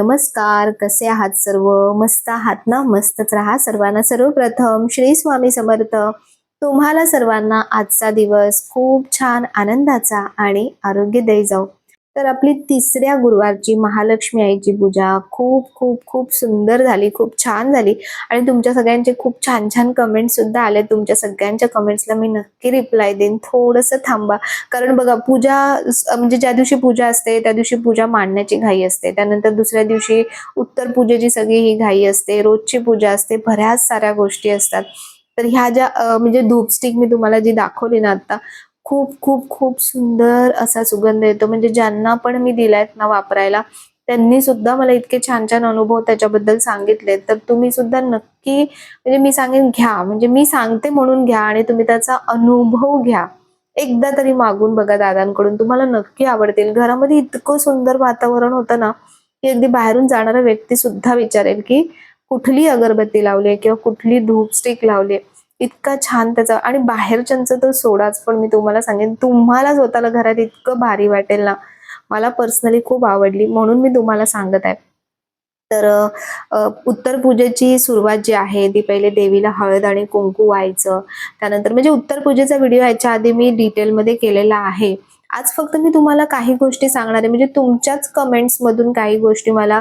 नमस्कार कसे आहात सर्व? मस्त आहात ना? मस्तच राहा सर्वांना. सर्वप्रथम श्री स्वामी समर्थ. तुम्हाला सर्वांना आजचा दिवस खूप छान आनंदाचा आणि आरोग्यदायी जाऊ तर आपली तिसऱ्या गुरुवारची महालक्ष्मी आईची पूजा खूप खूप खूप सुंदर झाली खूप छान झाली. आणि तुमच्या सगळ्यांचे खूप छान छान कमेंट्स सुद्धा आले तुमच्या सगळ्यांच्या कमेंट्सला मी नक्की रिप्लाय देईन. थोडंसं थांबा. कारण बघा पूजा म्हणजे ज्या दिवशी पूजा असते त्या दिवशी पूजा मांडण्याची घाई असते. त्यानंतर दुसऱ्या दिवशी उत्तर पूजेची सगळी ही घाई असते. रोजची पूजा असते. बऱ्याच साऱ्या गोष्टी असतात. तर ह्या ज्या म्हणजे धूपस्टिक मी तुम्हाला जी दाखवली ना आता खूप खूप खूप सुंदर असा सुगंध येतो. म्हणजे ज्यांना पण मी दिलायत ना वापरायला त्यांनी सुद्धा मला इतके छान छान अनुभव त्याच्याबद्दल सांगितले तर तुम्ही सुद्धा नक्की म्हणजे मी सांगेन घ्या. म्हणजे मी सांगते म्हणून घ्या आणि तुम्ही त्याचा अनुभव घ्या. एकदा तरी मागून बघा दादांकडून. तुम्हाला नक्की आवडतील. घरामध्ये इतकं सुंदर वातावरण होतं ना की अगदी बाहेरून जाणारा व्यक्ती सुद्धा विचारेल की कुठली अगरबत्ती लावली किंवा कुठली धूप स्टिक लावली इतका छान त्याचा. आणि बाहेरच्यांचं तर सोडाच पण मी तुम्हाला सांगेन तुम्हाला स्वतःला घरात इतकं भारी वाटेल ना. मला पर्सनली खूप आवडली म्हणून मी तुम्हाला सांगत आहे. तर उत्तर पूजेची सुरुवात जी आहे ती पहिले देवीला हळद आणि कुंकू व्हायचं. त्यानंतर म्हणजे उत्तर पूजेचा व्हिडिओ याच्या आधी मी डिटेलमध्ये केलेला आहे. आज फक्त मी तुम्हाला काही गोष्टी सांगणार आहे. म्हणजे तुमच्याच कमेंट्स मधून काही गोष्टी मला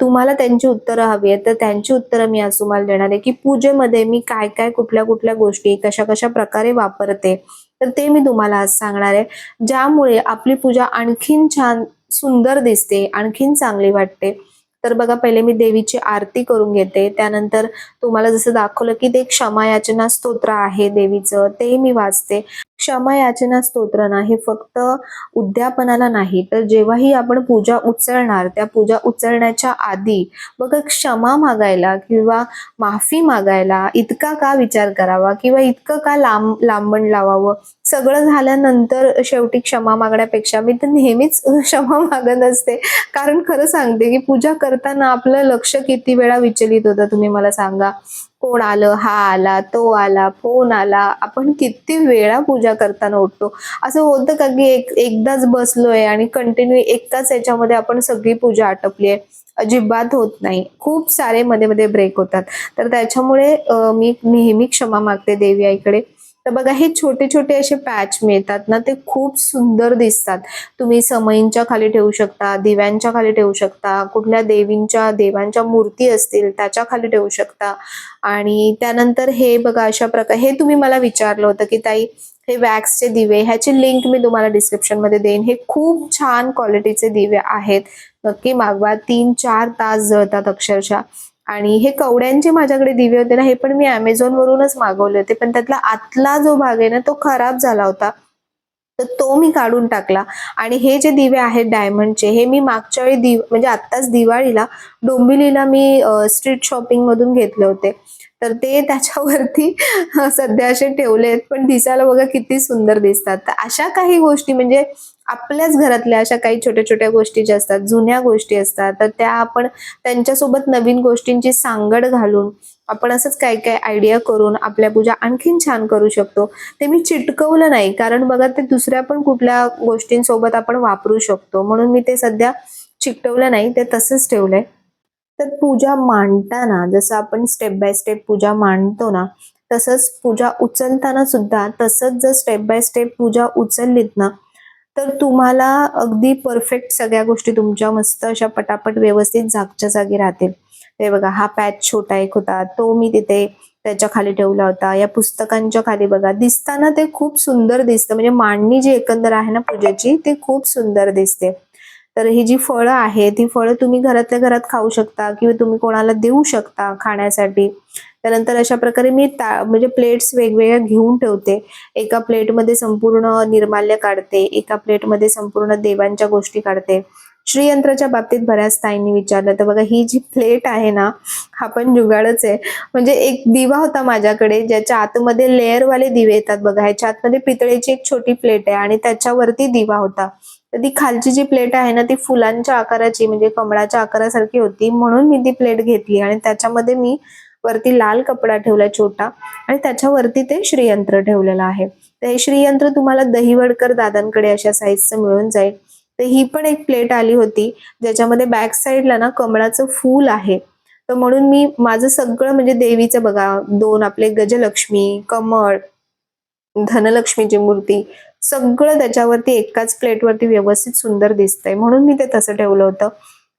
तुम्हाला त्यांची उत्तरं हवी आहेत. तर त्यांची उत्तरं मी आज तुम्हाला देणार आहे की पूजेमध्ये मी काय काय कुठल्या कुठल्या गोष्टी कशा कशा प्रकारे वापरते. तर ते मी तुम्हाला आज सांगणार आहे. ज्यामुळे आपली पूजा आणखीन छान सुंदर दिसते आणखीन चांगली वाटते. तर बघा पहिले मी देवीची आरती करून घेते. त्यानंतर तुम्हाला जसं दाखवलं की ते क्षमा याचना स्तोत्र आहे देवीचं. ते मी वाचते. क्षमा याचना स्तोत्र ना हे फक्त उद्यापनाला नाही. तर जेव्हाही आपण पूजा उचलणार त्या पूजा उचलण्याच्या आधी बघा क्षमा मागायला किंवा माफी मागायला इतका का विचार करावा किंवा इतकं का लांब लांबण लावावं? सगळं झाल्यानंतर शेवटी क्षमा मागण्यापेक्षा मी तर नेहमीच क्षमा मागत असते. कारण खरं सांगते की पूजा करताना आपलं लक्ष किती वेळा विचलित होतं तुम्ही मला सांगा. कोण आलं हा आला तो आला फोन आला आपण किती वेळा पूजा करताना उठतो. असं होतं का की एक एकदाच बसलोय आणि कंटिन्यू एकाच याच्यामध्ये आपण सगळी पूजा आटपली आहे? अजिबात होत नाही. खूप सारे मध्ये मध्ये ब्रेक होतात. तर त्याच्यामुळे मी नेहमी क्षमा मागते देवी आईकडे. तर बघा हे छोटे छोटे असे पॅच मिळतात ना ते खूप सुंदर दिसतात. तुम्ही समईंच्या खाली ठेवू शकता दिव्यांच्या खाली ठेवू शकता कुठल्या देवींच्या देवांच्या मूर्ती असतील त्याच्याखाली ठेवू शकता. आणि त्यानंतर हे बघा अशा प्रकारे हे तुम्ही मला विचारलं होतं की ताई हे वॅक्सचे दिवे ह्याची लिंक मी तुम्हाला डिस्क्रिप्शनमध्ये देईन. हे खूप छान क्वालिटीचे दिवे आहेत. नक्की मागवा तीन चार तास जळतात अक्षरशः. आणि हे कवड्यांचे माझ्याकडे दिवे होते ना हे पण मी अमेझॉन वरूनच मागवले होते. पण त्यातला आतला जो भाग आहे ना तो खराब झाला होता. तर तो मी काढून टाकला. आणि हे जे दिवे आहेत डायमंडचे हे मी मागच्या वेळी दिव म्हणजे आत्ताच दिवाळीला डोंबिवलीला मी स्ट्रीट शॉपिंग मधून घेतले होते. तर ते त्याच्यावरती सध्या असे ठेवले आहेत पण दिसायला बघा किती सुंदर दिसतात. तर अशा काही गोष्टी म्हणजे आपल्याच घरातल्या अशा काही छोट्या छोट्या गोष्टी ज्या असतात जुन्या गोष्टी असतात तर त्या आपण त्यांच्यासोबत नवीन गोष्टींची सांगड घालून आपण असंच काय काय आयडिया करून आपल्या पूजा आणखीन छान करू शकतो. ते मी चिटकवलं नाही कारण बघा ते दुसऱ्या पण कुठल्या गोष्टींसोबत आपण वापरू शकतो. म्हणून मी ते सध्या चिकटवलं नाही ते तसंच ठेवलंय. तर पूजा मांडताना जसं आपण स्टेप बाय स्टेप पूजा मांडतो ना तसंच पूजा उचलताना सुद्धा तसंच जर स्टेप बाय स्टेप पूजा उचललीत ना तर तुम्हाला अगदी परफेक्ट सगळ्या गोष्टी तुमच्या मस्त अशा पटापट व्यवस्थित जागच्या जागी राहतील. ते बघा हा पॅच छोटा एक होता. तो मी तिथे त्याच्याखाली ठेवला होता. या पुस्तकांच्या खाली बघा दिसताना ते खूप सुंदर दिसतं. म्हणजे मांडणी जी एकंदर आहे ना पूजेची ती खूप सुंदर दिसते. तर ही जी फळं आहेत ती फळं तुम्ही घरातल्या घरात खाऊ शकता किंवा तुम्ही कोणाला देऊ शकता खाण्यासाठी. त्यानंतर अशा प्रकारे मी ता म्हणजे प्लेट्स वेगवेगळ्या घेऊन ठेवते. एका प्लेटमध्ये संपूर्ण निर्माल्य काढते एका प्लेटमध्ये संपूर्ण देवांच्या गोष्टी काढते. श्रीयंत्राच्या बाबतीत बऱ्याच ताईंनी विचारलं तर बघा ही जी प्लेट आहे ना हा पण जुगाडच आहे. म्हणजे एक दिवा होता माझ्याकडे ज्याच्या आतमध्ये लेअरवाले दिवे येतात बघा ह्याच्या आतमध्ये पितळेची एक छोटी प्लेट आहे आणि त्याच्यावरती दिवा होता. तर ती खालची जी प्लेट आहे ना ती फुलांच्या आकाराची म्हणजे कमळाच्या आकारासारखी होती. म्हणून मी ती प्लेट घेतली आणि त्याच्यामध्ये मी वरती लाल कपडा ठेवला छोटा आणि त्याच्यावरती ते श्रीयंत्र ठेवलेलं आहे. तर हे श्रीयंत्र तुम्हाला दहीवडकर दादांकडे अशा साईजचं मिळून जाईल. तर ही पण एक प्लेट आली होती ज्याच्यामध्ये बॅक साईडला ना कमळाचं फूल आहे. तर म्हणून मी माझं सगळं म्हणजे देवीचं बघा दोन आपले गजलक्ष्मी कमळ धनलक्ष्मीची मूर्ती सगळं त्याच्यावरती एकाच प्लेटवरती व्यवस्थित सुंदर दिसतंय. म्हणून मी ते तसं ठेवलं होतं.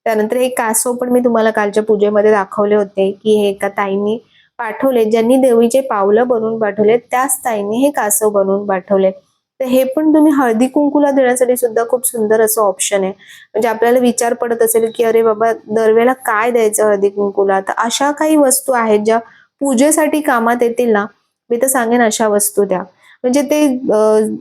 त्यानंतर हे कासव पण मी तुम्हाला कालच्या पूजेमध्ये दाखवले होते की हे एका ताईंनी पाठवले. ज्यांनी देवीचे पावलं बनवून पाठवले त्याच ताईंनी हे कासव बनवून पाठवले. तर हे पण तुम्ही हळदी कुंकूला देण्यासाठी सुद्धा खूप सुंदर असं ऑप्शन आहे. म्हणजे आपल्याला विचार पडत असेल की अरे बाबा दरवेळेला काय द्यायचं हळदी कुंकूला? तर अशा काही वस्तू आहेत ज्या पूजेसाठी कामात येतील ना? मी तर सांगेन अशा वस्तू द्या. म्हणजे ते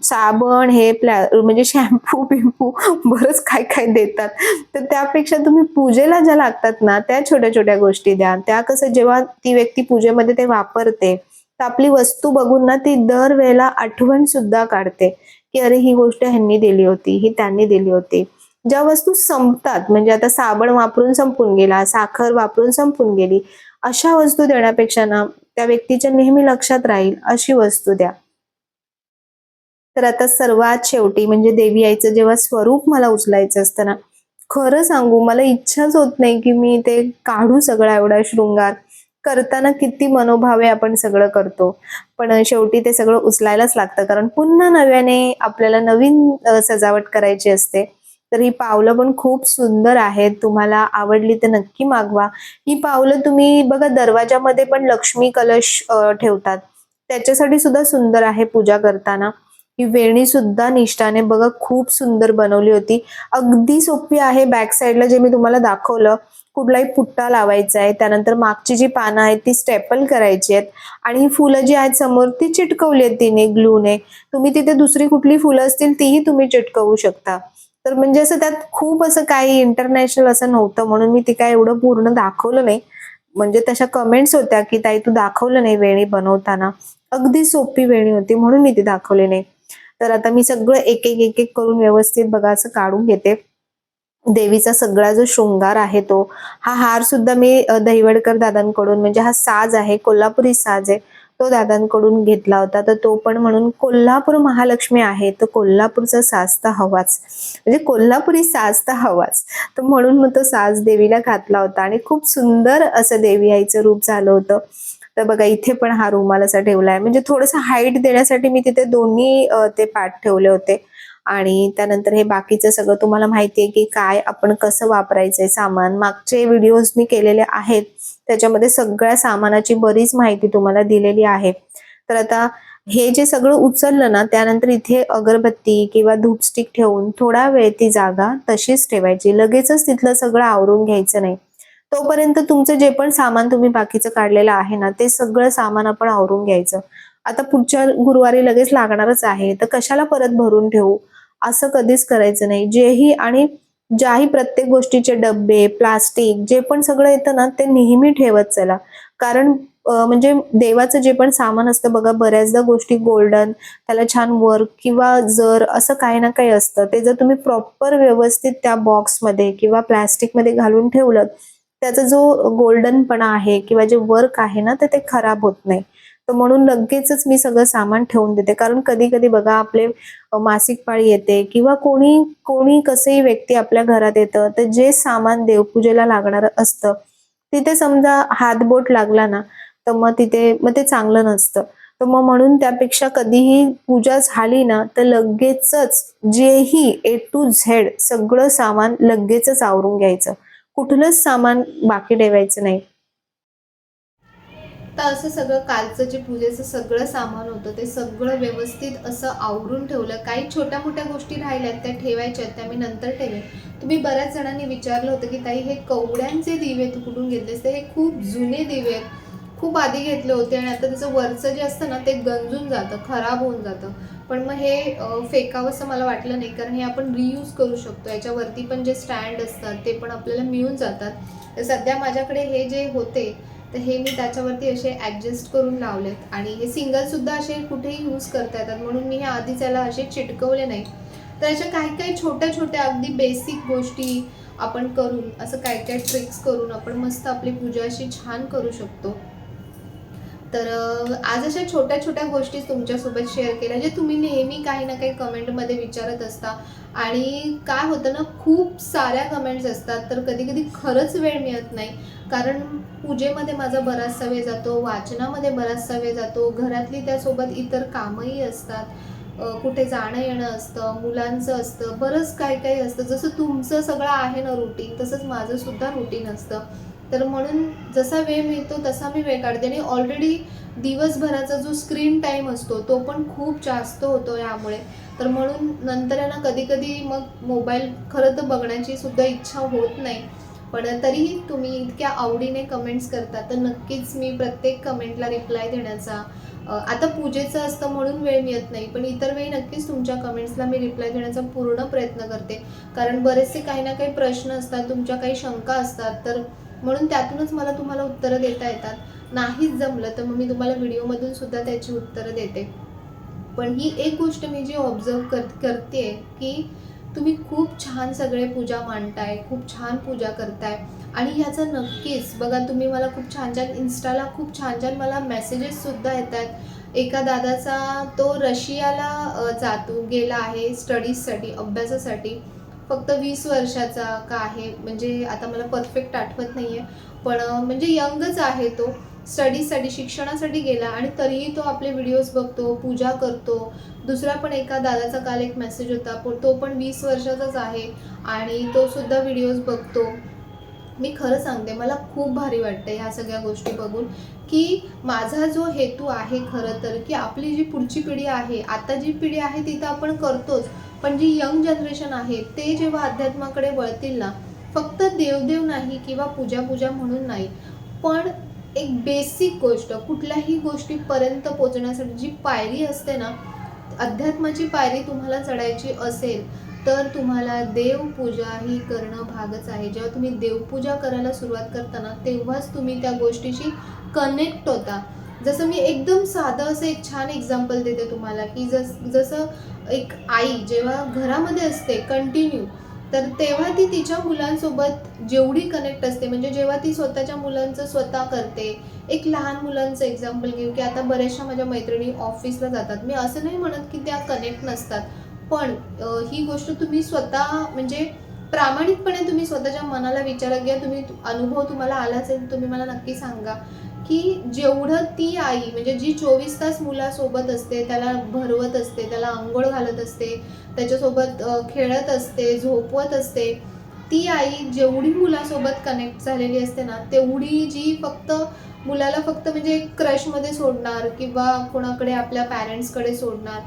साबण हे प्लॅ म्हणजे शॅम्पू बिम्पू बरंच काय काय देतात. तर त्यापेक्षा तुम्ही पूजेला ज्या लागतात ना त्या छोट्या छोट्या गोष्टी द्या. त्या कसं जेव्हा ती व्यक्ती पूजेमध्ये ते वापरते तर आपली वस्तू बघून ना ती दरवेळेला आठवण सुद्धा काढते की अरे ही गोष्ट ह्यांनी दिली होती ही त्यांनी दिली होती. ज्या वस्तू संपतात म्हणजे आता साबण वापरून संपून गेला साखर वापरून संपून गेली अशा वस्तू देण्यापेक्षा ना त्या व्यक्तीच्या नेहमी लक्षात राहील अशी वस्तू द्या. तर आता सर्वात शेवटी म्हणजे देवी आईचं जेव्हा स्वरूप मला उचलायचं असतं ना खरं सांगू मला इच्छाच होत नाही की मी ते काढू सगळा एवढा शृंगार. करताना किती मनोभावे आपण सगळं करतो. पण शेवटी ते सगळं उचलायलाच लागतं. कारण पुन्हा नव्याने आपल्याला नवीन सजावट करायची असते. तर ही पावलं पण खूप सुंदर आहेत. तुम्हाला आवडली तर नक्की मागवा. ही पावलं तुम्ही बघा दरवाजामध्ये पण लक्ष्मी कलश ठेवतात. त्याच्यासाठी सुद्धा सुंदर आहे पूजा करताना. ही वेणी सुद्धा निष्ठाने बघा खूप सुंदर बनवली होती. अगदी सोपी आहे बॅक साईडला जे मी तुम्हाला दाखवलं. कुठलाही पुट्टा लावायचा आहे त्यानंतर मागची जी पानं आहेत ती स्टेपल करायची आहेत. आणि ही फुलं जी आहेत समोर ती चिटकवली आहेत तिने ग्लूने तुम्ही तिथे दुसरी कुठली फुलं असतील तीही तुम्ही चिटकवू शकता. तर म्हणजे असं त्यात खूप असं काही इंटरनॅशनल असं नव्हतं म्हणून मी ती काय एवढं पूर्ण दाखवलं नाही. म्हणजे तशा कमेंट्स होत्या की ताई तू दाखवलं नाही वेणी बनवताना. अगदी सोपी वेणी होती म्हणून मी ती दाखवली नाही. तर आता मी सगळं एक एक एक एक करून व्यवस्थित बघा असं काढून घेते. देवीचा सगळा जो शृंगार आहे तो हा हार सुद्धा मी दहिवडकर दादांकडून म्हणजे हा साज आहे कोल्हापुरी साज आहे तो दादांकडून घेतला होता. तर तो पण म्हणून कोल्हापूर महालक्ष्मी आहे तर कोल्हापूरचा साज तर हवाच. म्हणजे कोल्हापुरी साज तर हवाच. तर म्हणून मग तो साज देवीला घातला होता आणि खूप सुंदर असं देवी आईचं रूप झालं होतं. तर बघा इथे पण हा रुमाल असा ठेवलाय. म्हणजे थोडस हाईट देण्यासाठी मी तिथे दोन्ही ते पाठ ठेवले होते. आणि त्यानंतर हे बाकीचं सगळं तुम्हाला माहिती आहे की काय आपण कसं वापरायचंय सामान. मागचे व्हिडिओज मी केलेले आहेत. त्याच्यामध्ये सगळ्या सामानाची बरीच माहिती तुम्हाला दिलेली आहे. तर आता हे जे सगळं उचललं ना त्यानंतर इथे अगरबत्ती किंवा धूपस्टिक ठेवून थोडा वेळ ती जागा तशीच ठेवायची. लगेचच तिथलं सगळं आवरून घ्यायचं नाही. तोपर्यंत तुमचं जे पण सामान तुम्ही बाकीचं काढलेलं आहे ना ते सगळं सामान आपण आवरून घ्यायचं. आता पुढच्या गुरुवारी लगेच लागणारच आहे तर कशाला परत भरून ठेवू? असं कधीच करायचं नाही. जेही आणि ज्याही प्रत्येक गोष्टीचे डब्बे प्लास्टिक जे पण सगळं येतं ना ते नेहमी ठेवत चला. कारण म्हणजे देवाचं जे पण सामान असतं बघा बऱ्याचदा गोष्टी गोल्डन त्याला छान वर्क किंवा जर असं काही ना काही असतं ते जर तुम्ही प्रॉपर व्यवस्थित त्या बॉक्समध्ये किंवा प्लॅस्टिकमध्ये घालून ठेवलं त्याचा जो गोल्डनपणा आहे किंवा जे वर्क आहे ना तर ते खराब होत नाही. तर म्हणून लगेचच मी सगळं सामान ठेवून देते. कारण कधी कधी बघा आपले मासिक पाळी येते किंवा कोणी कोणी कसंही व्यक्ती आपल्या घरात येतं तर जे सामान देवपूजेला लागणार असतं तिथे समजा हातबोट लागला ना तर मग तिथे मग ते चांगलं नसतं. तर मग म्हणून त्यापेक्षा कधीही पूजा झाली ना तर लगेचच जेही ए टू झेड सगळं सामान लगेचच आवरून घ्यायचं. कुठलंच सामान बाकी ठेवायचं नाही. तर असं सगळं कालचं जे पूजेचं सगळं सामान होतं ते सगळं व्यवस्थित असं आवरून ठेवलं. काही छोट्या मोठ्या गोष्टी राहिल्यात त्या ठेवायच्या त्या मी नंतर ठेवेन. तुम्ही बऱ्याच जणांनी विचारलं होतं की ताई हे कवड्यांचे दिवे तू कुठून घेतलेस? ते हे खूप जुने दिवे आहेत. खूप आधी घेतले होते आणि आता त्याचं वरचं जे असतं ना ते गंजून जातं खराब होऊन जातं. पण मग हे फेकावंसं फेकावं असं मला वाटलं नाही. कारण हे आपण रियूज करू शकतो. याच्यावरती पण जे स्टँड असतात ते पण आपल्याला मिळून जातात. तर सध्या माझ्याकडे हे जे होते तर हे मी त्याच्यावरती असे ॲडजस्ट करून लावलेत. आणि हे सिंगलसुद्धा असे कुठेही यूज करता येतात. म्हणून मी हे आधीच याला असे चिटकवले नाही. तर अशा काही काही छोट्या छोट्या अगदी बेसिक गोष्टी आपण करून असं काय काय ट्रिक्स करून आपण मस्त आपली पूजा अशी छान करू शकतो. तर आज अशा छोट्या छोट्या गोष्टी तुमच्यासोबत शेअर केल्या जे तुम्ही नेहमी काही ना काही कमेंटमध्ये विचारत असता. आणि काय होतं ना खूप साऱ्या कमेंट्स असतात तर कधी कधी खरंच वेळ मिळत नाही. कारण पूजेमध्ये माझा बराचसा वेळ जातो वाचनामध्ये बराचसा वेळ जातो घरातली त्यासोबत इतर कामही असतात. कुठे जाणं येणं असतं मुलांचं असतं बरंच काही काही असतं. जसं तुमचं सगळं आहे ना रुटीन तसंच माझंसुद्धा रुटीन असतं. तर म्हणून जसा वेळ मिळतो तसा मी वेळ काढते. आणि ऑलरेडी दिवसभराचा जो स्क्रीन टाईम असतो तो पण खूप जास्त होतो यामुळे. तर म्हणून नंतर ना कधी कधी मग मोबाईल खरं तर बघण्याची सुद्धा इच्छा होत नाही. पण तरीही तुम्ही इतक्या आवडीने कमेंट्स करता तर नक्कीच मी प्रत्येक कमेंटला रिप्लाय देण्याचा आता पूजेचं असतं म्हणून वेळ मिळत नाही पण इतर वेळी नक्कीच तुमच्या कमेंट्सला मी रिप्लाय देण्याचा पूर्ण प्रयत्न करते. कारण बरेचसे काही ना काही प्रश्न असतात तुमच्या काही शंका असतात तर म्हणून त्यातूनच मला तुम्हाला उत्तरं देता येतात. नाहीच जमलं तर मग मी तुम्हाला व्हिडिओमधून सुद्धा त्याची उत्तरं देते. पण ही एक गोष्ट मी जी ऑब्झर्व कर करते की तुम्ही खूप छान सगळे पूजा मांडताय खूप छान पूजा करताय. आणि ह्याचा नक्कीच बघा तुम्ही मला खूप छान छान इन्स्टाला खूप छान छान मला मेसेजेससुद्धा येत येतात. एका दादाचा तो रशियाला जातो गेला आहे स्टडीजसाठी अभ्यासासाठी. फक्त वीस वर्षाचा का आहे? म्हणजे आता मला परफेक्ट आठवत नाही आहे पण म्हणजे यंगच आहे तो. स्टडीजसाठी शिक्षणासाठी गेला आणि तरीही तो आपले व्हिडिओज बघतो पूजा करतो. दुसरा पण एका दादाचा काल एक मेसेज होता पण तो पण वीस वर्षाचाच आहे आणि तो सुद्धा व्हिडिओज बघतो. मी खरं सांगते मला खूप भारी वाटतं ह्या सगळ्या गोष्टी बघून की माझा जो हेतू आहे खरं तर की आपली जी पुढची पिढी आहे आता जी पिढी आहे ती तर आपण करतोच. पण जी यंग जनरेशन आहे ते जेव्हा अध्यात्माकडे वळतील ना फक्त देवदेव नाही किंवा पूजा पूजा म्हणून नाही पण एक बेसिक गोष्ट कुठल्याही गोष्टीपर्यंत पोहोचण्यासाठी जी पायरी असते ना अध्यात्माची पायरी तुम्हाला चढायची असेल तर तुम्हाला देवपूजा ही करणं भागच आहे. जेव्हा तुम्ही देवपूजा करायला सुरुवात करताना तेव्हाच तुम्ही त्या गोष्टीशी कनेक्ट होता. जसं मी एकदम साधं असं एक छान एक्झाम्पल देते तुम्हाला की जस जसं एक आई जेव्हा घरामध्ये असते कंटिन्यू तर तेव्हा ती तिच्या मुलांसोबत जेवढी कनेक्ट असते म्हणजे जेव्हा ती स्वतःच्या मुलांचं स्वतः करते एक लहान मुलांचं एक्झाम्पल घेऊ की आता बऱ्याचशा माझ्या मैत्रिणी ऑफिसला जातात. मी असं नाही म्हणत की त्या कनेक्ट नसतात पण ही गोष्ट तुम्ही स्वतः म्हणजे प्रामाणिकपणे तुम्ही स्वतःच्या मनाला विचारात घ्या. तुम्ही अनुभव तुम्हाला आला असेल तुम्ही मला नक्की सांगा. की जेवढं ती आई म्हणजे जी चोवीस तास मुलासोबत असते त्याला भरवत असते त्याला आंघोळ घालत असते त्याच्यासोबत खेळत असते झोपवत असते ती आई जेवढी मुलासोबत कनेक्ट झालेली असते ना तेवढी जी फक्त मुलाला फक्त म्हणजे क्रशमध्ये सोडणार किंवा कोणाकडे आपल्या पॅरेंट्सकडे सोडणार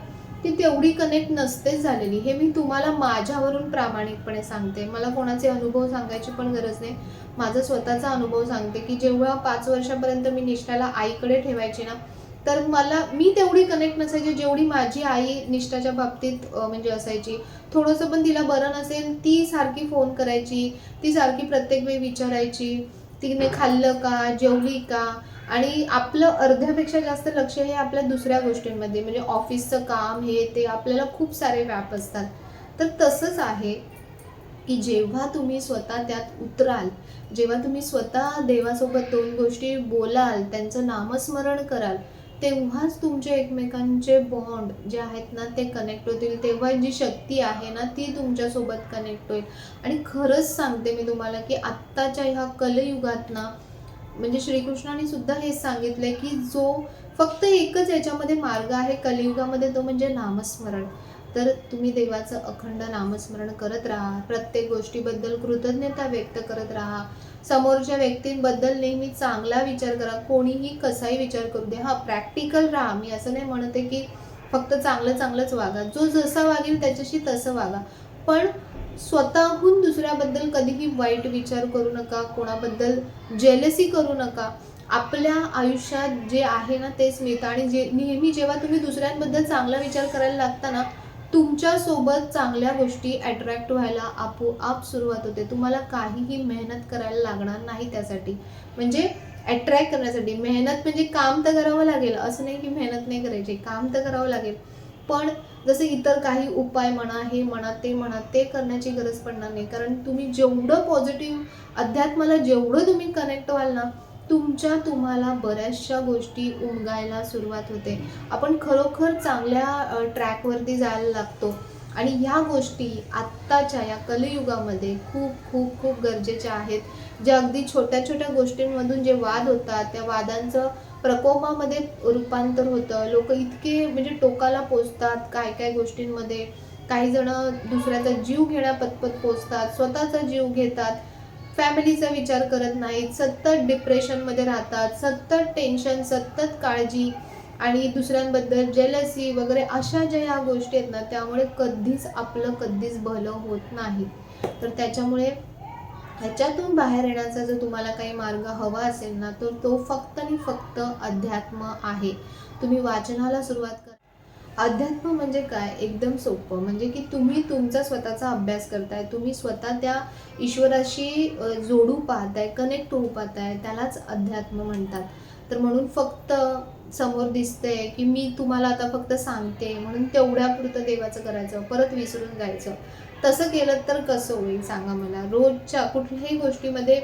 ती तेवढी कनेक्ट नसतेच झालेली. हे मी तुम्हाला माझ्यावरून प्रामाणिकपणे सांगते. मला कोणाचे अनुभव सांगायची पण गरज नाही. माझा स्वतःचा अनुभव सांगते की जेव्हा पाच वर्षापर्यंत मी निष्ठाला आईकडे ठेवायची ना तर मला मी तेवढी कनेक्ट नसायची जेवढी माझी आई निष्ठाच्या बाबतीत म्हणजे असायची. थोडंसं पण तिला बरं नसेल ती सारखी फोन करायची ती सारखी प्रत्येक वेळी विचारायची तिने खाल्लं का? जेवली का? आणि आपलं अर्ध्यापेक्षा जास्त लक्ष हे आपल्या दुसऱ्या गोष्टींमध्ये म्हणजे ऑफिसचं काम हे ते आपल्याला खूप सारे व्याप असतात. तर तसंच आहे की जेव्हा तुम्ही स्वतः त्यात उतराल जेव्हा तुम्ही स्वतः देवासोबत दोन गोष्टी बोलाल त्यांचं नामस्मरण कराल तेव्हाच तुमचे एकमेकांचे बॉन्ड जे आहेत ना ते कनेक्ट होतील. तेव्हा जी शक्ती आहे ना ती तुमच्यासोबत कनेक्ट होईल. आणि खरंच सांगते मी तुम्हाला की आत्ताच्या ह्या कलयुगात ना म्हणजे श्रीकृष्णाने सुद्धा हेच सांगितलंय की जो फक्त एकच याच्यामध्ये मार्ग आहे कलियुगामध्ये तो म्हणजे नामस्मरण. तर तुम्ही देवाचं अखंड नामस्मरण करत राहा. प्रत्येक गोष्टीबद्दल कृतज्ञता व्यक्त करत राहा. समोरच्या व्यक्तींबद्दल नेहमी चांगला विचार करा. कोणीही कसाही विचार करू दे. हा प्रॅक्टिकल राहा. मी असं नाही म्हणते की फक्त चांगलं चांगलंच वागा. जो जसा वागेल त्याच्याशी तसं वागा. पण स्वतःहून दुसऱ्याबद्दल कधीही वाईट विचार करू नका कोणाबद्दल जेलसी करू नका. आपल्या आयुष्यात जे आहे ना तेच मिळतं. आणि जे नेहमी जेव्हा तुम्ही दुसऱ्यांबद्दल चांगला विचार करायला लागता ना तुमच्यासोबत चांगल्या गोष्टी अट्रॅक्ट व्हायला आपोआप सुरुवात होते. तुम्हाला काहीही मेहनत करायला लागणार नाही त्यासाठी. म्हणजे अट्रॅक्ट करण्यासाठी. मेहनत म्हणजे काम तर करावं लागेल. असं नाही की मेहनत नाही करायची. काम तर करावं लागेल. पण जसे इतर काही उपाय म्हणा हे म्हणा ते म्हणा ते करण्याची गरज पडणार नाही. कारण तुम्ही जेवढं पॉझिटिव्ह अध्यात्माला जेवढं तुम्ही कनेक्ट व्हाल ना तुमच्या तुम्हाला बऱ्याचशा गोष्टी उमगायला सुरुवात होते. आपण खरोखर चांगल्या ट्रॅकवरती जायला लागतो. आणि ह्या गोष्टी आत्ताच्या या कलियुगामध्ये खूप खूप खूप गरजेच्या आहेत. ज्या अगदी छोट्या छोट्या गोष्टींमधून जे वाद होतात त्या वादांचं प्रकोपामध्ये रूपांतर होतं. लोक इतके म्हणजे टोकाला पोचतात काय काय गोष्टींमध्ये. काही जण दुसऱ्याचा जीव घेण्यापतपत पोचतात स्वतःचा जीव घेतात. फॅमिलीचा विचार करत नाहीत सतत डिप्रेशनमध्ये राहतात सतत टेन्शन सतत काळजी आणि दुसऱ्यांबद्दल जेलसी वगैरे अशा ज्या ह्या गोष्टी आहेत ना त्यामुळे कधीच आपलं कधीच भलं होत नाही. तर त्याच्यामुळे ह्याच्यातून बाहेर येण्याचा जर तुम्हाला काही मार्ग हवा असेल ना तर तो फक्त आणि फक्त अध्यात्म आहे. तुम्ही वाचनाला सुरुवात करा. अध्यात्म म्हणजे काय? एकदम सोपं. म्हणजे की तुम्ही तुमचा स्वतःचा अभ्यास करताय तुम्ही स्वतः त्या ईश्वराशी जोडू पाहताय कनेक्ट होऊ पाहताय त्यालाच अध्यात्म म्हणतात. तर म्हणून फक्त समोर दिसतंय की मी तुम्हाला आता फक्त सांगते म्हणून तेवढ्यापुरतं देवाचं करायचं परत विसरून जायचं. तसं केलं तर कसं होईल? सांगा मला. रोजच्या कुठल्याही गोष्टीमध्ये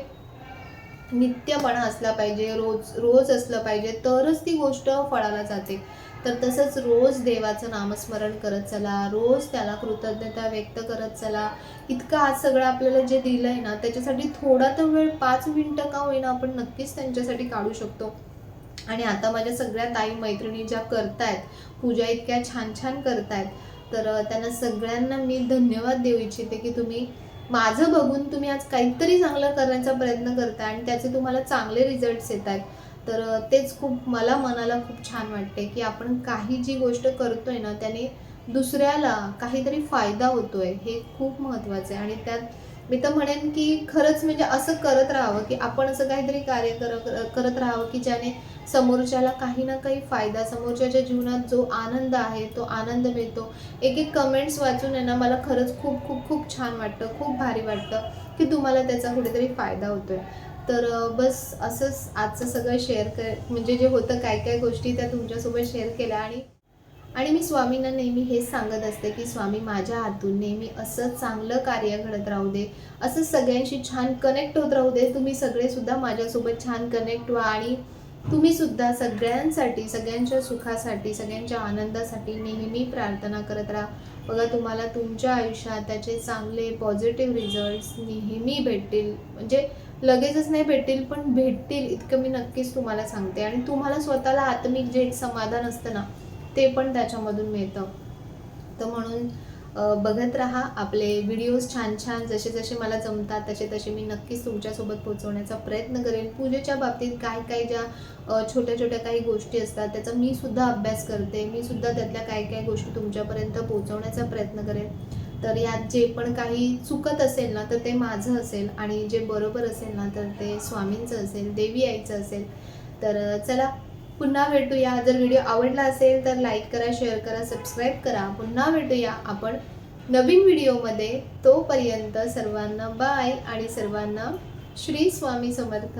नित्यपणा असला पाहिजे रोज रोज असलं पाहिजे तरच ती गोष्ट फळाला जाते. तर तसंच रोज देवाचं नामस्मरण करत चला रोज त्याला कृतज्ञता व्यक्त करत चला. इतकं आज सगळं आपल्याला जे दिलं आहे ना त्याच्यासाठी थोडा तर वेळ पाच मिनटं का होईना आपण नक्कीच त्यांच्यासाठी काढू शकतो. आणि आता माझ्या सगळ्या ताई मैत्रिणी ज्या करतायत पूजा इतक्या छान छान करतायत तर त्यांना सगळ्यांना मी धन्यवाद देऊ इच्छिते की तुम्ही माझं बघून तुम्ही आज काहीतरी चांगलं करण्याचा प्रयत्न करताय आणि त्याचे तुम्हाला चांगले रिझल्ट्स येत आहेत. तर तेच खूप मला मनाला खूप छान वाटते की आपण काही जी गोष्ट करतोय ना त्याने दुसऱ्याला काहीतरी फायदा होतोय हे खूप महत्त्वाचं आहे. आणि त्यात मी तर म्हणेन की खरंच म्हणजे असं करत राहावं की आपण असं काहीतरी कार्य कर करत राहावं की ज्याने समोरच्याला काही ना काही फायदा समोरच्याच्या जीवनात जो आनंद आहे तो आनंद मिळतो. एक एक कमेंट्स वाचून आहे ना मला खरंच खूप खूप खूप छान वाटतं खूप भारी वाटतं की तुम्हाला त्याचा कुठेतरी फायदा होतोय. तर बस असंच आजचं सगळं शेअर कर म्हणजे जे होतं काय काय गोष्टी त्या तुमच्यासोबत शेअर केल्या आणि आणि मी स्वामींना नेहमी हेच सांगत असते की स्वामी माझ्या हातून नेहमी असं चांगलं कार्य घडत राहू दे असं सगळ्यांशी छान कनेक्ट होत राहू दे तुम्ही सगळेसुद्धा माझ्यासोबत छान कनेक्ट व्हा आणि तुम्ही सुद्धा सगळ्यांसाठी सगळ्यांच्या सुखासाठी सगळ्यांच्या आनंदासाठी नेहमी प्रार्थना करत राहा. बघा तुम्हाला तुमच्या आयुष्यात त्याचे चांगले पॉझिटिव्ह रिझल्ट्स नेहमी भेटतील. म्हणजे लगेचच नाही भेटतील पण भेटतील. इतकं मी नक्कीच तुम्हाला सांगते. आणि तुम्हाला स्वतःला आत्मिक जे समाधान असतं ना ते पण त्याच्यामधून मिळतं. तर म्हणून बघत राहा. आपले व्हिडिओज छान छान जसे जसे मला जमतात तसे तसे मी नक्कीच तुमच्यासोबत पोहोचवण्याचा प्रयत्न करेन. पूजेच्या बाबतीत काय काय ज्या छोट्या छोट्या काही गोष्टी असतात त्याचा मी सुद्धा अभ्यास करते. मी सुद्धा त्यातल्या काय काय गोष्टी तुमच्यापर्यंत पोहोचवण्याचा प्रयत्न करेन. तर यात जे पण काही चुकत असेल ना तर ते माझं असेल आणि जे बरोबर असेल ना तर ते स्वामींचं असेल देवी आईचं असेल. तर चला पुन्हा भेटूया. जर व्हिडिओ आवडला असेल तर लाईक करा शेअर करा सबस्क्राईब करा. पुन्हा भेटूया आपण नवीन व्हिडिओमध्ये तोपर्यंत सर्वांना बाय आणि सर्वांना श्री स्वामी समर्थ.